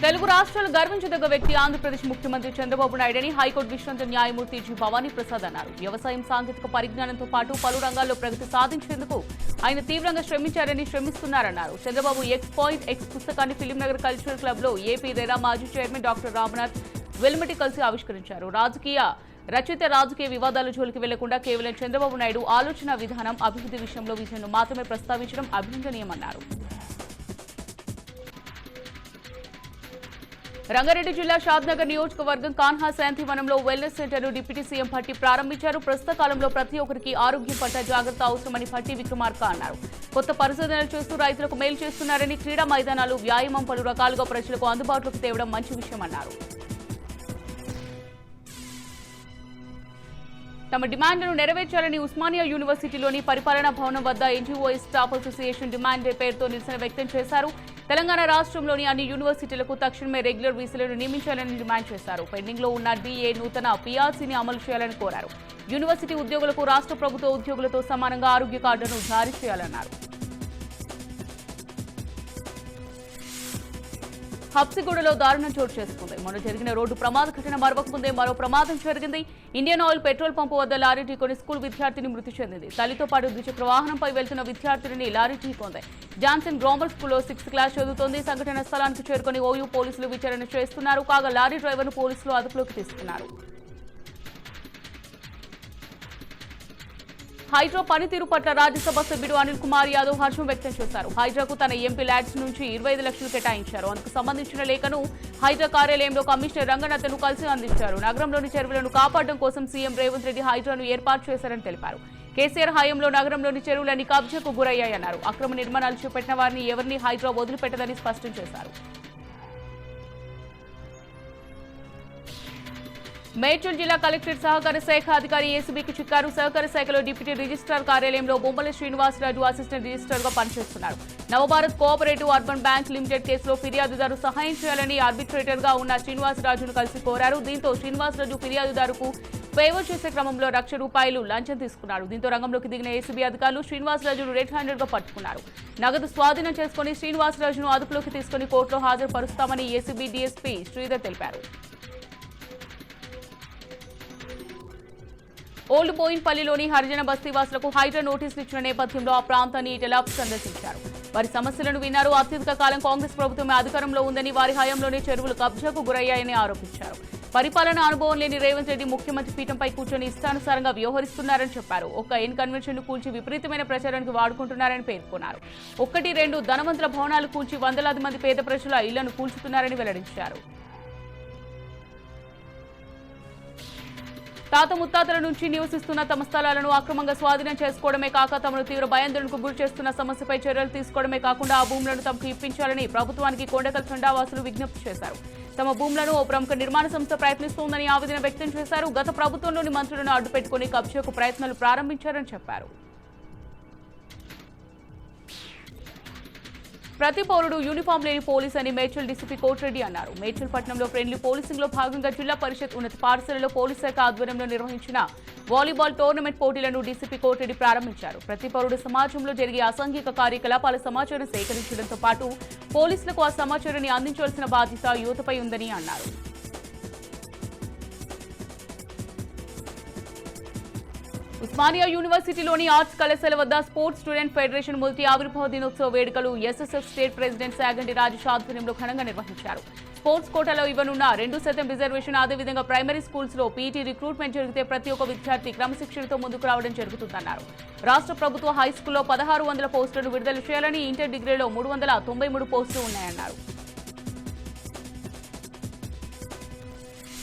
తెలుగు రాష్ట్రాలు గర్వించదగ్గ వ్యక్తి ఆంధ్రప్రదేశ్ ముఖ్యమంత్రి చంద్రబాబు నాయుడని హైకోర్టు విశ్రాంత న్యాయమూర్తి జి భవానీ ప్రసాద్ అన్నారు. వ్యవసాయం సాంకేతిక పరిజ్ఞానంతో పాటు పలు రంగాల్లో ప్రగతి సాధించేందుకు ఆయన తీవ్రంగా శ్రమించారని శ్రమిస్తున్నారన్నారు. చంద్రబాబు ఎక్స్ పాయింట్ ఎక్స్ పుస్తకాన్ని ఫిలింనగర్ కల్చరల్ క్లబ్లో ఏపీ రెరా మాజీ చైర్మన్ డాక్టర్ రామనాథ్ వెల్మిటి కలిసి ఆవిష్కరించారు. రాజకీయ రచయిత రాజకీయ వివాదాల జోలికి వెళ్ళకుండా కేవలం చంద్రబాబు నాయుడు ఆలోచన విధానం అభివృద్ధి విషయంలో విజయను మాత్రమే ప్రస్తావించడం అభినందనీయమన్నారు. రంగారెడ్డి జిల్లా షాద్నగర్ నియోజకవర్గం Kanha శాంతివనంలో wellness centre deputy CM Bhatti ప్రారంభించారు. ప్రస్తుత కాలంలో ప్రతి ఒక్కరికి ఆరోగ్యం పట్ల జాగ్రత్త అవసరమని భట్టి విక్రమార్క అన్నారు. కొత్త పరిశోధనలు చేస్తూ రైతులకు మేలు చేస్తున్నారని క్రీడా మైదానాలు వ్యాయామం పలు రకాలుగా ప్రజలకు అందుబాటులోకి తేవడం మంచి విషయమన్నారు. తమ డిమాండ్లను నెరవేర్చాలని ఉస్మానియా యూనివర్సిటీలోని పరిపాలనా భవనం వద్ద ఎన్జీఓఎస్ స్టాఫ్ అసోసియేషన్ డిమాండ్ పేరుతో నిరసన వ్యక్తం చేశారు. తెలంగాణ రాష్ట్రంలోని అన్ని యూనివర్సిటీలకు తక్షణమే రెగ్యులర్ వీసీలను నియమించాలని డిమాండ్ చేశారు. పెండింగ్లో ఉన్న డిఏ నూతన పీఆర్సీని అమలు చేయాలని కోరారు. యూనివర్సిటీ ఉద్యోగులకు రాష్ట్ర ప్రభుత్వ ఉద్యోగులతో సమానంగా ఆరోగ్య కార్డును జారీ చేయాలన్నారు. హబ్సిగూడలో దారుణం చోటు చేసుకుంది. మొన్న జరిగిన రోడ్డు ప్రమాద ఘటన మరవకముందే మరో ప్రమాదం జరిగింది. ఇండియన్ ఆయిల్ పెట్రోల్ పంపు వద్ద లారీ ఢీకొని స్కూల్ విద్యార్థిని మృతి చెందింది. తల్లితో పాటు ద్విచక్ర వాహనంపై వెళ్తున్న విద్యార్థిని లారీ ఢీకొంది. జాన్సన్ గ్రామర్ స్కూల్లో సిక్స్త్ క్లాస్ చదువుతోంది. సంఘటన స్థలానికి చేరుకుని ఓయూ పోలీసులు విచారణ చేస్తున్నారు. కాగా లారీ డ్రైవర్ను పోలీసులు అదుపులోకి తీసుకున్నారు. హైడ్రో పనితీరు పట్ల రాజ్యసభ సభ్యుడు అనిల్ కుమార్ యాదవ్ హర్షం వ్యక్తం చేశారు. హైడ్రాకు తన ఎంపీ ల్యాడ్స్ నుంచి ఇరవై ఐదు లక్షలు కేటాయించారు. అందుకు సంబంధించిన లేఖను హైడ్రా కార్యాలయంలో కమిషనర్ రంగనాథ్ను కలిసి అందించారు. నగరంలోని చెరువులను కాపాడడం కోసం సీఎం రేవంత్ రెడ్డి హైడ్రాను ఏర్పాటు చేశారని తెలిపారు. కేసీఆర్ హయాంలో నగరంలోని చెరువులన్నీ కబ్జాకు గురయ్యాయన్నారు. అక్రమ నిర్మాణాలు చేపట్టిన వారిని ఎవరిని హైడ్రా వదిలిపెట్టదని స్పష్టం చేశారు. మేడ్చల్ జిల్లా కలెక్టరేట్ సహకార శాఖ అధికారి ఏసీబీకి చిక్కారు. సహకార శాఖలో డిప్యూటీ రిజిస్ట్రార్ కార్యాలయంలో బొమ్మల శ్రీనివాసరాజు అసిస్టెంట్ రిజిస్ట్రార్గా పనిచేస్తున్నారు. Navabharat cooperative urban bank limited కేసులో ఫిర్యాదుదారు సహాయం చేయాలని ఆర్బిట్రేటర్గా ఉన్న శ్రీనివాసరాజును కలిసి కోరారు. దీంతో శ్రీనివాసరాజు ఫిర్యాదుదారుకు ఫేవర్ చేసే క్రమంలో లక్ష రూపాయలు లంచం తీసుకున్నారు. దీంతో రంగంలోకి దిగిన ఏసీబీ అధికారులు శ్రీనివాసరాజును రెడ్ హ్యాండెడ్గా పట్టుకున్నారు. నగదు స్వాధీనం చేసుకుని శ్రీనివాసరాజును అదుపులోకి తీసుకుని కోర్టులో హాజరుపరుస్తామని ఏసీబీ డీఎస్పీ శ్రీధర్ తెలిపారు. ఓల్డ్ బోయిన్పల్లిలోని హరిజన బస్తీవాసులకు హైడ్రా నోటీసులు ఇచ్చిన నేపథ్యంలో ఆ ప్రాంతాన్ని ఇటలాప్ సందర్శించారు. వారి సమస్యలను విన్నారు. అత్యధిక కాలం కాంగ్రెస్ ప్రభుత్వమే అధికారంలో ఉందని వారి హయాంలోనే చెరువులు కబ్జాకు గురయ్యాయని ఆరోపించారు. పరిపాలన అనుభవం లేని రేవంత్ రెడ్డి ముఖ్యమంత్రి పీఠంపై కూర్చొని ఇష్టానుసారంగా వ్యవహరిస్తున్నారని చెప్పారు. ఒక్క ఎన్ కన్వెన్షన్ కూల్చి విపరీతమైన ప్రచారానికి వాడుకుంటున్నారని పేర్కొన్నారు. ఒకటి రెండు ధనవంతుల భవనాలు కూల్చి వందలాది మంది పేద ప్రజల ఇళ్ళను కూల్చుతున్నారని వెల్లడించారు. తాత ముత్తాతల నుంచి నివసిస్తున్న తమ స్థలాలను అక్రమంగా స్వాధీనం చేసుకోవడమే కాక తమను తీవ్ర భయాందోళనకు గురి చేస్తున్న సమస్యపై చర్యలు తీసుకోవడమే కాకుండా ఆ భూములను తమకు ఇప్పించాలని ప్రభుత్వానికి కొండకల్ చండావాసులు విజ్ఞప్తి చేశారు. తమ భూములను ఓ ప్రముఖ నిర్మాణ సంస్థ ప్రయత్నిస్తోందని ఆవేదన వ్యక్తం చేశారు. గత ప్రభుత్వంలోని మంత్రులను అడ్డుపెట్టుకుని కబ్జాకు ప్రయత్నాలు ప్రారంభించారని చెప్పారు. ప్రతి పౌరుడు యూనిఫామ్ లేని పోలీస్ అని మేడ్చల్ డీసీపీ కోటిరెడ్డి అన్నారు. మేడ్చల్ పట్టణంలో ఫ్రెండ్లీ పోలీసింగ్లో భాగంగా జిల్లా పరిషత్ ఉన్నత పాఠశాలలో పోలీస్ శాఖ ఆధ్వర్యంలో నిర్వహించిన వాలీబాల్ టోర్నమెంట్ పోటీలను డీసీపీ కోటిరెడ్డి ప్రారంభించారు. ప్రతి పౌరుడు సమాజంలో జరిగే అసాంఘిక కార్యకలాపాల సమాచారం సేకరించడంతో పాటు పోలీసులకు ఆ సమాచారాన్ని అందించాల్సిన బాధ్యత యువతపై ఉందని అన్నారు. ఉస్మానియా యూనివర్సిటీలోని ఆర్ట్స్ కళాశాల వద్ద స్పోర్ట్స్ స్టూడెంట్ ఫెడరేషన్ మొదటి ఆవిర్భావ దినోత్సవ వేడుకలు SSF state president Saganti Rajesh ఆధ్వర్యంలో ఘనంగా నిర్వహించారు. స్పోర్ట్స్ కోటాలో ఇవ్వనున్న రెండు శాతం రిజర్వేషన్ అదేవిధంగా ప్రైమరీ స్కూల్స్లో పీటీ రిక్రూట్మెంట్ జరిగితే ప్రతి ఒక్క విద్యార్థి క్రమశిక్షణతో ముందుకు రావడం జరుగుతుందన్నారు. రాష్ట్ర ప్రభుత్వ హై స్కూల్లో పదహారు వందల పోస్టులను విడుదల చేయాలని ఇంటర్ డిగ్రీలో మూడు వందల తొంభై మూడు పోస్టులు ఉన్నాయన్నారు.